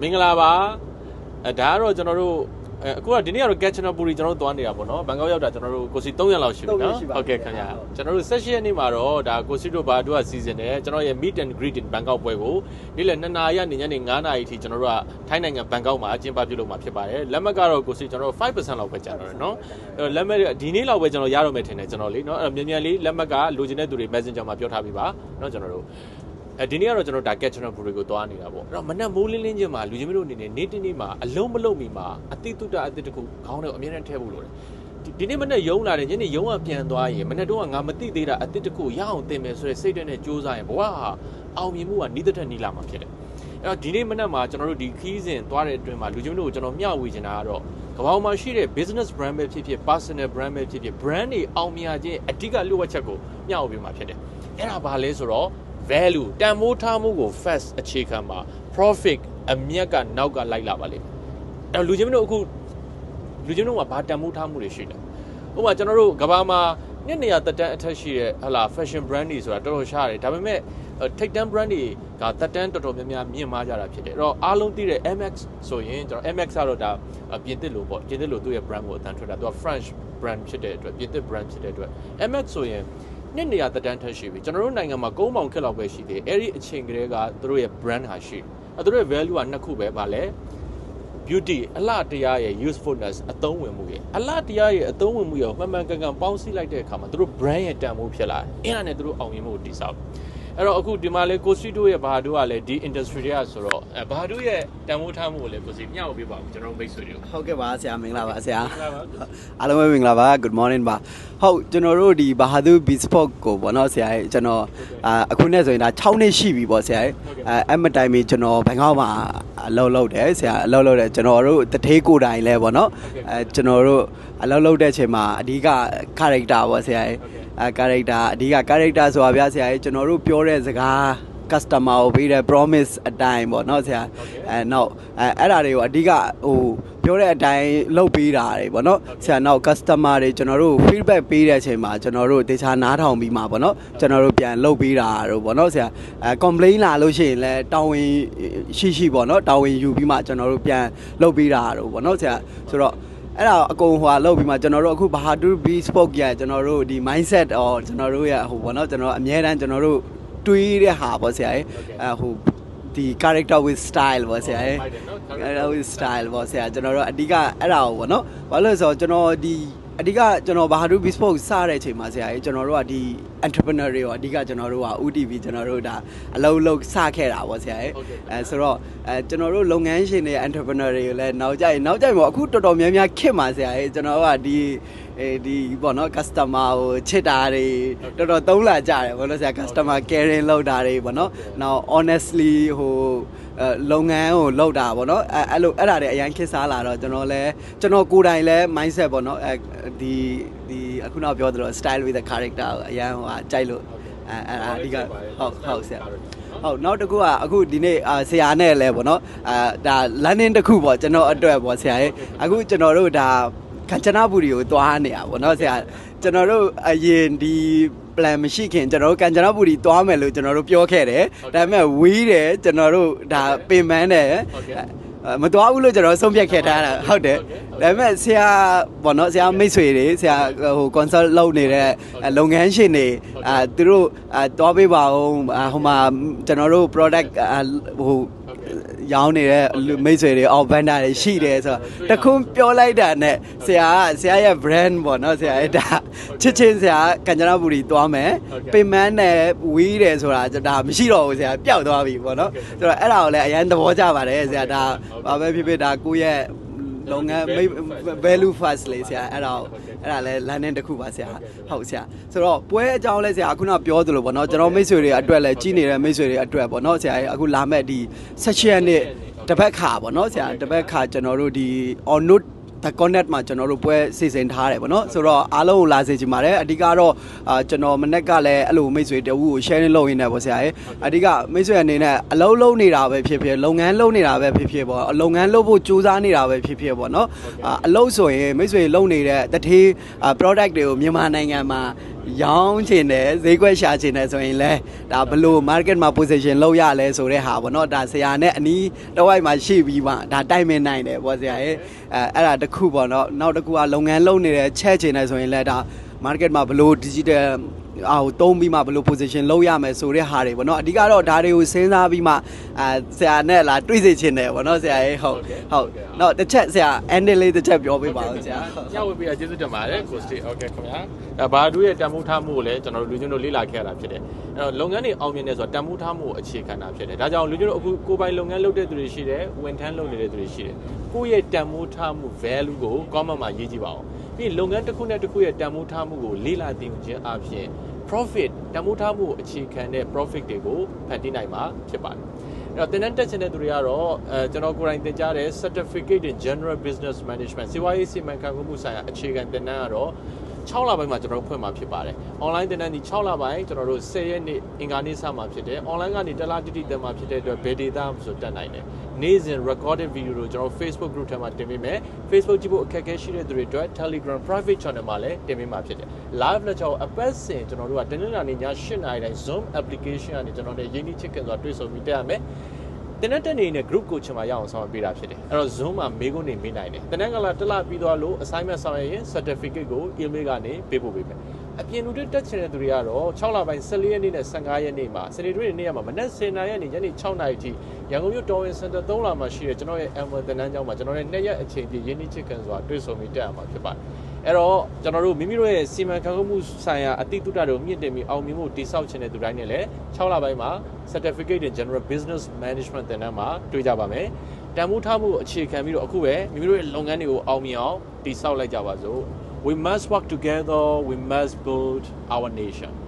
မင်္ဂလာပါအဲဒါကတော့ကျွန်တော်တို့အဲအခုကဒီနေ့ကတော့ Kitchener Puri ကျွန်တော်တို့သွားနေတာပေါ့နော်ဘန်ကောက်ရောက်တာကျွန်တော်တို့ကိုစီ3ရက်လောက်ရှိပြီသုံးရက်နော်ရှိပါဟုတ်ကဲ့ခင်ဗျာကျွန်တော်တို့ session ရက်နေ့မှာတော့ဒါကိုစီတို့ဘာတို့ကစီစဉ်တယ်ကျွန်တော်ရဲ့ meet and greet in Bangkok ပွဲကိုနေ့လယ်2နာရီကနေညနေ9နာရီထိကျွန်တော်တို့ကထိုင်းနိုင်ငံဘန်ကောက်မှာအကျင်းပပြုလုပ်မှာဖြစ်ပါတယ်လက်မှတ်ကတော့ကိုစီကျွန်တော်တို့5%လောက်ပဲကျန်တော့တယ်နော်အဲတော့လက်မှတ်ဒီနေ့လောက်ပဲကျွန်တော်ရတော့မယ်ထင်တယ်ကျွန်တော်လေးနော်အဲ့တော့မြန်မြန်လေးလက်မှတ်ကလိုချင်တဲ့သူတွေ Messenger မှာပြောထားပြီးပါနော်ကျွန်တော်တို့ အဲဒီနေ့ကတော့ကျွန်တော်ဒါ Kitchener Brewery ကိုသွားနေတာပေါ့အဲ့တော့မနက်မိုးလင်းလင်းချင်းမှာလူချင်းမတို့အနေနဲ့နေ့တစ်နေ့မှာအလုံးမလုံးမီမှာအတိတုတအတိတခုခေါင်းထဲကိုအမြဲတမ်းထည့်ဖို့လိုတယ်ဒီဒီနေ့မနေ့ရုံးလာတယ်ညနေရုံးကပြန်သွားရင်မနေ့တော့ကငါမသိသေးတာအတိတခုရအောင်တင်မယ်ဆိုတဲ့စိတ်ဓာတ်နဲ့ကြိုးစားရင်ဘဝဟာအောင်မြင်မှုကနီးတဲ့ထက်နီးလာမှာဖြစ်တယ်အဲ့တော့ဒီနေ့မနက်မှာကျွန်တော်တို့ဒီခီးစဉ်သွားတဲ့အတွင်းမှာလူချင်းမတို့ကိုကျွန်တော်မျှဝေချင်တာကတော့ကမ္ဘာပေါ်မှာရှိတဲ့ business brand ပဲဖြစ်ဖြစ် personal brand ပဲဖြစ်ဖြစ် brand တွေအောင်မြင်ခြင်းအဓိကလိုအပ်ချက်ကိုမျှဝေပေးမှာဖြစ်တယ်အဲ့ဒါဘာလဲဆိုတော့ value တန်ဖိုးထားမှုကို first အခြေခံမှာ profit အမြက်ကနောက်ကလိုက်လာပါလိမ့်မယ်အဲ့တော့လူချင်းမတို့အခုလူချင်းတို့ကဘာတန်ဖိုးထားမှုတွေရှိလဲဥပမာကျွန်တော်တို့ကဘာမှာနှစ်နေရာတက်တန်းအထက်ရှိတဲ့ဟလာ fashion brand တွေဆိုတာတော်တော်ရှားတယ်ဒါပေမဲ့ထိတ်တန်း brand တွေကတက်တန်းတော်တော်များများမြင့်မားကြတာဖြစ်တယ်အဲ့တော့အားလုံးသိတဲ့ MX ဆိုရင်ကျွန်တော် MX ကတော့ဒါပြင်သစ်လို့ပေါ့ပြင်သစ်လို့သူ့ရဲ့ brand ကိုအတန်ထွက်တာသူက French brand ဖြစ်တဲ့အတွက်ပြင်သစ် brand ဖြစ်တဲ့အတွက် MX ဆိုရင် နှစ်နေရာတက်တန်းထက်ရှိပြီကျွန်တော်တို့နိုင်ငံမှာကုန်းပေါင်ခက်လောက်ပဲရှိသေးတယ်အဲ့ဒီအချိန်ကလေးကသူတို့ရဲ့ brand ဟာရှိတယ်အဲ့သူတို့ရဲ့ value ကနှစ်ခုပဲဗာလဲ beauty အလှတရားရဲ့ usefulness အသုံးဝင်မှုရဲ့အလှတရားရဲ့အသုံးဝင်မှုရဲ့မှန်မှန်ကန်ကန်ပေါင်းစည်းလိုက်တဲ့အခါမှာသူတို့ brand ရဲ့တန်ဖိုးဖြစ်လာတယ်အဲ့ဒါနဲ့သူတို့အောင်မြင်မှုကိုတည်ဆောက်တယ် အဲ့တော့အခုဒီမှာလေကိုစီတို့ရဲ့ဘာတို့ကလည်းဒီ industry တွေကဆိုတော့အဲဘာတို့ရဲ့တန်ဖိုးထားမှုကိုလည်းကိုစီမျှဝေပေးပါဦးကျွန်တော်တို့မိတ်ဆွေတွေကိုဟုတ်ကဲ့ပါဆရာမင်္ဂလာပါဆရာဟုတ်ကဲ့ပါအားလုံးပဲမင်္ဂလာပါ good morning ပါဟုတ်ကျွန်တော်တို့ဒီ Bahadur Bespoke ကိုပေါ့နော်ဆရာရဲ့ကျွန်တော်အာအခုနဲ့ဆိုရင်ဒါ6နှစ်ရှိပြီပေါ့ဆရာရဲ့အဲအဲ့မတိုင်မီကျွန်တော်ဘန်ကောက်မှာအလုပ်လုပ်တယ်ဆရာအလုပ်လုပ်တယ်ကျွန်တော်တို့တထေးကိုယ်တိုင်လဲပေါ့နော်အဲကျွန်တော်တို့ အလုပ်လုပ်တဲ့အချိန်မှာအဓိက character ပေါ့ဆရာရဲ့အဲ character အဓိက character ဆိုတာဗျာဆရာရဲ့ကျွန်တော်တို့ပြောတဲ့စကား customer ကိုပေးတဲ့ promise အတိုင်းပေါ့เนาะဆရာအဲနောက်အဲအဲ့ဒါတွေကိုအဓိကဟိုပြောတဲ့အတိုင်းလုပ်ပေးတာတွေပေါ့เนาะဆရာနောက် customer တွေကျွန်တော်တို့ feedback ပေးတဲ့အချိန်မှာကျွန်တော်တို့တေချာနားထောင်ပြီးမှာပေါ့เนาะကျွန်တော်တို့ပြန်လုပ်ပေးတာတို့ပေါ့เนาะဆရာအဲ complain လာလို့ရှိရင်လည်းတာဝန်ရှိရှိပေါ့เนาะတာဝန်ယူပြီးမှကျွန်တော်တို့ပြန်လုပ်ပေးတာတို့ပေါ့เนาะဆရာဆိုတော့ အဲ့ဒါအကုန်ဟွာလောက်ပြီးမှကျွန်တော်တို့အခုဘာတူဘီစပုတ်ကြီးကျွန်တော်တို့ဒီ mindset ဟောကျွန်တော်တို့ရဟိုဘောနော်ကျွန်တော်အများတန်းကျွန်တော်တို့တွေးတဲ့ဟာပေါ့ဆရာကြီးအဟိုဒီ character with style ပေါ့ဆရာရဲ့ character with style ပေါ့ဆရာကျွန်တော်တို့အဓိကအဲ့ဒါကိုပေါ့နော်ဘာလို့လဲဆိုတော့ကျွန်တော်ဒီ အဓိကကျွန်တော်ဘာဟာဒူ bespoke စတဲ့အချိန်မှာဆရာကြီးကျွန်တော်တို့ကဒီ entrepreneur တွေကိုအဓိကကျွန်တော်တို့က UTV ကျွန်တော်တို့ဒါအလုံးလုံးစခဲ့တာပေါ့ဆရာကြီးအဲဆိုတော့အဲကျွန်တော်တို့လုပ်ငန်းရှင်တွေ entrepreneur တွေကိုလည်းနောက်ကြရင်နောက်ကြရင်ပေါ့အခုတော်တော်များများခက်မှာဆရာကြီးကျွန်တော်တို့ကဒီအဲဒီပေါ့နော် customer ကိုချစ်တာတွေတော်တော်သုံးလာကြတယ်ဘောလို့ဆရာ customer caring လုပ်တာတွေပေါ့နော်နောက် honestly ဟိုအဲ လုပ်ငန်းကိုလုပ်တာပေါ့နော်အဲအဲ့လိုအဲ့ဒါတွေအရင်ခစ်စားလာတော့ကျွန်တော်လည်းကျွန်တော်ကိုယ်တိုင်လည်း mindset ပေါ့နော်အဲဒီဒီအခုနောက်ပြောသလို style with the character ကိုအရင်ဟိုကြိုက်လို့အဲအဲ့ဒါအဓိကဟုတ်ဟုတ်ဆရာဟုတ်နောက်တစ်ခုကအခုဒီနေ့အာဆရာနဲ့လဲပေါ့နော်အာဒါ learning တစ်ခုပေါ့ကျွန်တော်အတွက်ပေါ့ဆရာရဲ့အခုကျွန်တော်တို့ဒါက ঞ্ ချနာပူရီကိုသွားနေတာပေါ့နော်ဆရာကျွန်တော်တို့အရင်ဒီ plan မရှိခင်ကျွန်တော်တို့ကញ្ចနာပူရီသွားမယ်လို့ကျွန်တော်တို့ပြောခဲ့တယ်ဒါပေမဲ့ဝီးတယ်ကျွန်တော်တို့ဒါပင်ပန်းတယ်မသွားဘူးလို့ကျွန်တော်ဆုံးဖြတ်ခဲ့ထားတာဟုတ်တယ်ဒါပေမဲ့ဆရာပေါ့နော်ဆရာမိတ်ဆွေတွေဆရာဟို consult လုပ်နေတဲ့လုပ်ငန်းရှင်တွေအာသူတို့အာသွားပေးပါဦးဟိုမှာကျွန်တော်တို့ product ဟို ရောင်းနေတဲ့မိတ်ဆွေတွေအော်ဘန်ဒါတွေရှိတယ်ဆိုတော့တခုပြောလိုက်တာနဲ့ဆရာကဆရာရဲ့ brand ပေါ့နော်ဆရာရဲ့ဒါချစ်ချင်းဆရာကញ្ចနာပူရီသွားမယ်ပင်မန်းနဲ့ဝီးတယ်ဆိုတာဒါမရှိတော့ဘူးဆရာပျောက်သွားပြီပေါ့နော်ဆိုတော့အဲ့ဒါကိုလည်းအရင်သဘောကျပါတယ်ဆရာဒါဘာပဲဖြစ်ဖြစ်ဒါကိုယ့်ရဲ့ လုပ်ငန်း value first လေးဆရာအဲ့ဒါအဲ့ဒါလဲ learning တစ်ခုပါဆရာဟုတ်ဆရာဆိုတော့ပွဲအကြောင်းလဲဆရာအခုနပြောသလိုပေါ့နော်ကျွန်တော်မိတ်ဆွေတွေအတွက်လဲကြီးနေတဲ့မိတ်ဆွေတွေအတွက်ပေါ့နော်ဆရာအခုလာမဲ့ဒီ session နဲ့တပတ်ခါပေါ့နော်ဆရာတပတ်ခါကျွန်တော်တို့ဒီ on note the connect မှာကျွန်တော်တို့ပွဲစီစဉ်ထားတယ်ပေါ့နော်ဆိုတော့အားလုံးကိုလာစေချင်ပါတယ်အဓိကတော့အာကျွန်တော်မနေ့ကလည်းအဲ့လိုမိတ်ဆွေတဝူကို sharing လုပ်ရင်းနဲ့ပေါ့ဆရာရဲ့အဓိကမိတ်ဆွေအနေနဲ့အလုံးလုံးနေတာပဲဖြစ်ဖြစ်လုပ်ငန်းလုပ်နေတာပဲဖြစ်ဖြစ်ပေါ့လုပ်ငန်းလုပ်ဖို့ကြိုးစားနေတာပဲဖြစ်ဖြစ်ပေါ့နော်အာအလုံးဆိုရင်မိတ်ဆွေလုပ်နေတဲ့တထေး product တွေကိုမြန်မာနိုင်ငံမှာ ရောင်းချင်တယ်ဈေးကွက်ရှာချင်တယ်ဆိုရင်လဲဒါဘလို့ market မှာ position လောက်ရလဲဆိုတဲ့ဟာပေါ့နော်ဒါဆရာနဲ့အနီးတစ်ဝိုက်မှာရှိပြီးမှဒါတိုင်ပင်နိုင်တယ်ပေါ့ဆရာရဲ့အဲအဲ့ဒါတစ်ခုပေါ့နော်နောက်တစ်ခုကလုပ်ငန်းလုပ်နေတဲ့ချက်ချင်တယ်ဆိုရင်လဲဒါ market မှာဘလို့ digital အာကိုတုံးပြီးမှဘယ်လို position လောက်ရမယ်ဆိုတဲ့ဟာတွေဗောနော်အဓိကတော့ဒါတွေကိုစဉ်းစားပြီးမှအာဆရာနဲ့လာတွေးစေချင်တယ်ဗောနော်ဆရာရေဟုတ်ဟုတ်နော်တစ်ချက်ဆရာ end လေးတစ်ချက်ပြောပေးပါဦးဆရာ ညဝေးပေးတာကျေးဇူးတင်ပါတယ်ကိုစတီโอเคခင်ဗျာဒါဘာတို့ရဲ့တန်ဖိုးထားမှုကိုလည်းကျွန်တော်တို့လူချင်းတို့လေ့လာခဲ့ရတာဖြစ်တယ်အဲ့တော့လုပ်ငန်းတွေအောင်မြင်နေဆိုတော့တန်ဖိုးထားမှုကိုအခြေခံတာဖြစ်တယ်ဒါကြောင့်လူချင်းတို့အခုကိုယ်ပိုင်လုပ်ငန်းလုပ်တဲ့သူတွေရှိတယ်ဝန်ထမ်းလုပ်နေတဲ့သူတွေရှိတယ်ကိုယ့်ရဲ့တန်ဖိုးထားမှု value ကို comment မှာရေးကြည့်ပါဦး ပြီးလုပ်ငန်းတစ်ခုနဲ့တစ်ခုရဲ့တန်ဖိုးထားမှုကိုလေ့လာသိခြင်းအပြင် profit တန်ဖိုးထားမှုကိုအခြေခံတဲ့ profit တွေကိုဖန်တီးနိုင်မှာဖြစ်ပါတယ်အဲ့တော့တင်တဲ့တက်ချင်တဲ့သူတွေကတော့အဲကျွန်တော်ကိုယ်တိုင်သင်ကြားတဲ့ Certificate in General Business Management စီးပွားရေးစီမံခန့်ခွဲမှုဆိုင်ရာအခြေခံသင်တန်းကတော့6လပိုင်းမှာကျွန်တော်တို့ဖွင့်မှာဖြစ်ပါတယ်။ online သင်တန်းဒီ6လပိုင်းကျွန်တော်တို့10ရက်နေ့အင်္ဂါနေ့စမှာဖြစ်တယ်။ online ကနေတစ်လားတိတိတက်မှာဖြစ်တဲ့အတွက်ဘယ် data မှဆိုတက်နိုင်တယ်။ နေ့စဉ် recorded video ကိုကျွန်တော်တို့ Facebook group ထဲမှာတင်ပေးမယ်။ Facebook ကြည့်ဖို့အခက်အခဲရှိတဲ့သူတွေအတွက် Telegram private channel မှာလည်းတင်ပေးမှာဖြစ်တယ်။ live လက်ချောအပတ်စဉ်ကျွန်တော်တို့ကတနင်္လာနေ့ည8:00နာရီတိုင်း Zoom application ကနေကျွန်တော်တို့ရင်းနှီးချစ်ခင်စွာတွေ့ဆုံပြီးတက်ရမယ်။တင်းတဲ့တက်နေနဲ့ group coaching မှာရအောင်ဆောင်ရွက်ပေးတာဖြစ်တယ်အဲ့တော့ Zoom မှာမေးခွန်းတွေမေးနိုင်တယ်တင်းတဲ့ကလာတက်လာပြီးသွားလို့ assignment ဆောင်ရွက်ရင် certificate ကို email ကနေပေးပို့ပေးမယ် အပြင်လူတွေတက်ချင်တဲ့သူတွေကတော့6လပိုင်း14ရက်နေ့နဲ့15ရက်နေ့မှာစနေနေ့နေ့ရက်မှာမနက်10:00နာရီကနေညနေ6:00နာရီထိရန်ကုန်မြို့တော်ဝင်စင်တာ3လမှာရှိတဲ့ကျွန်တော်ရဲ့ Amway တန်းတန်းကျောင်းမှာကျွန်တော်ရဲ့နှစ်ရက်အချိန်ပြည့်ရင်းနှီးချစ်ခင်စွာတွေ့ဆုံပြီးတက်ရမှာဖြစ်ပါတယ်အဲ့တော့ကျွန်တော်တို့မိမိတို့ရဲ့စီမံခန့်ခွဲမှုဆိုင်ရာအတိအတုတွေကိုမြင့်တင်ပြီးအောင်မြင်မှုတိစောက်ခြင်းတဲ့သူတိုင်းနဲ့လည်း6လပိုင်းမှာ Certificate in General Business Management သင်တန်းမှာတွေ့ကြပါမယ်။တန်ဖိုးထားမှုကိုအခြေခံပြီးတော့အခုပဲမိမိတို့ရဲ့လုပ်ငန်းတွေကိုအောင်မြင်အောင်တိစောက်လိုက်ကြပါစို့။ We must work together, we must build our nation.